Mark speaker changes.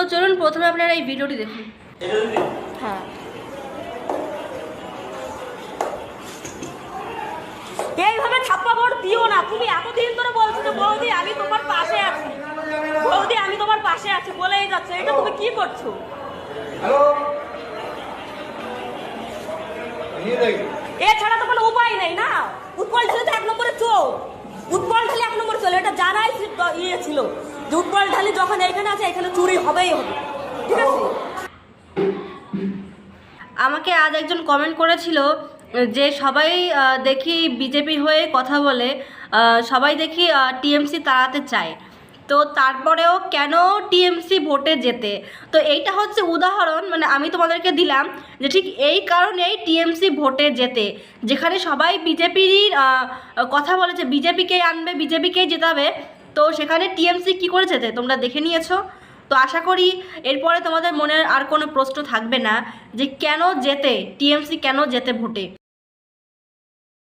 Speaker 1: তো চলুন প্রথমে আপনারা এই ভিডিওটি দেখুন।
Speaker 2: হ্যাঁ। এইভাবে ছাপ্পা ভোট দিও না। তুমি এতদিন ধরে বলছো যে বৌদি আমি তোমার পাশে আছি। বৌদি আমি তোমার পাশে আছি বলেই যাচ্ছে। এটা তুমি কি করছ? এছাড়া তো কোনো উপায় নেই না। উৎপল ছিল তো এক নম্বরে চোর। উৎপল ঢালি এক নম্বরে চলে। এটা জানাই ইয়ে ছিল যে উৎপল ঢালি যখন এখানে আছে এখানে চুরি হবেই হবে। ঠিক আছে?
Speaker 1: আমাকে আজ একজন কমেন্ট করেছিল যে সবাই দেখি বিজেপি হয়ে কথা বলে সবাই দেখি টিএমসি তাড়াতে চায়। তো তারপরেও কেন টিএমসি ভোটে যেতে? তো এইটা হচ্ছে উদাহরণ মানে আমি তোমাদেরকে দিলাম যে ঠিক এই কারণেই টিএমসি ভোটে যেতে। যেখানে সবাই বিজেপিরই কথা বলেছে বিজেপিকেই আনবে বিজেপিকেই জেতাবে, তো সেখানে টিএমসি কী করে যেতে? তোমরা দেখে নিয়েছো। তো আশা করি এরপরে তোমাদের মনে আর কোনো প্রশ্ন থাকবে না যে কেন যেতে, টিএমসি কেন যেতে ভোটে?